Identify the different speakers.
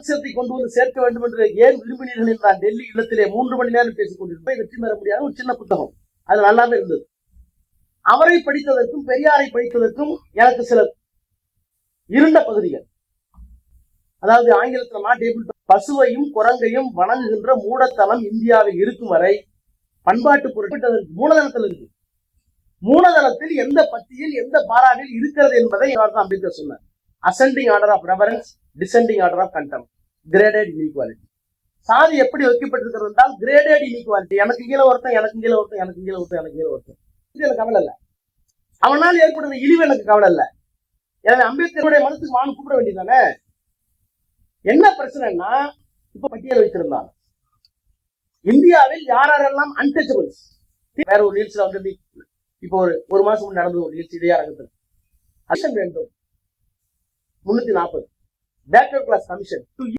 Speaker 1: அரசியலத்தை கொண்டு வந்து சேர்க்க வேண்டும் என்று ஏன் விரும்பினீர்கள் என்று நான் டெல்லி இல்லத்திலே மூன்று மணி நேரம் பேசிக் கொண்டிருப்பேன் வெற்றி பெற முடியாத. ஒரு சின்ன புத்தகம். அது நல்லாவே இருந்தது. அவரை படித்ததற்கும் பெரியாரை படித்ததற்கும் எனக்கு சில இருண்ட பகுதிகள். அதாவது ஆங்கிலத்தில் நாட் ஏபிள் பசுவையும் குரங்கையும் வணங்குகின்ற மூடத்தனம் இந்தியாவில் இருக்கும் வரை பண்பாட்டு பொருட்கள் மூலதனத்தில் இருக்கு. மூலதனத்தில் எந்த பத்தியில் எந்த பாராவில் இருக்கிறது என்பதை அம்பேத்கர் சொன்னார். Ascending order of reference descending order of contempt graded inequality சாதி எப்படி வைக்கப்பட்டிருக்கிறது என்றால் கிரேடட் இன்இக்வாலிட்டி எனக்கு கீழே ஒருத்தன் எனக்கு கீழே ஒருத்தன் எனக்கு கீழே ஒருத்தன் எனக்கு கீழே ஒருத்தன். இது எனக்கு கவலை இல்லை. அவனால் ஏற்படுற இழிவு எனக்கு கவலை இல்லை. எனவே அம்பேத்கருடைய மனத்துக்கு வான்னு கூப்பிட வேண்டியதானே என்ன பிரச்சனைன்னா இப்ப பட்டியல் வைத்திருந்தாங்க இந்தியாவில் யார் யாரெல்லாம் அன்டச்சபிள்ஸ் வேற ஒரு நிகழ்ச்சியில வந்து இப்போ ஒரு ஒரு மாசம் முன்னாடி ஒரு நிகழ்ச்சி இதே அரங்கத்தில். அசன் வேண்டும். முன்னூத்தி நாற்பது. Backward class commission to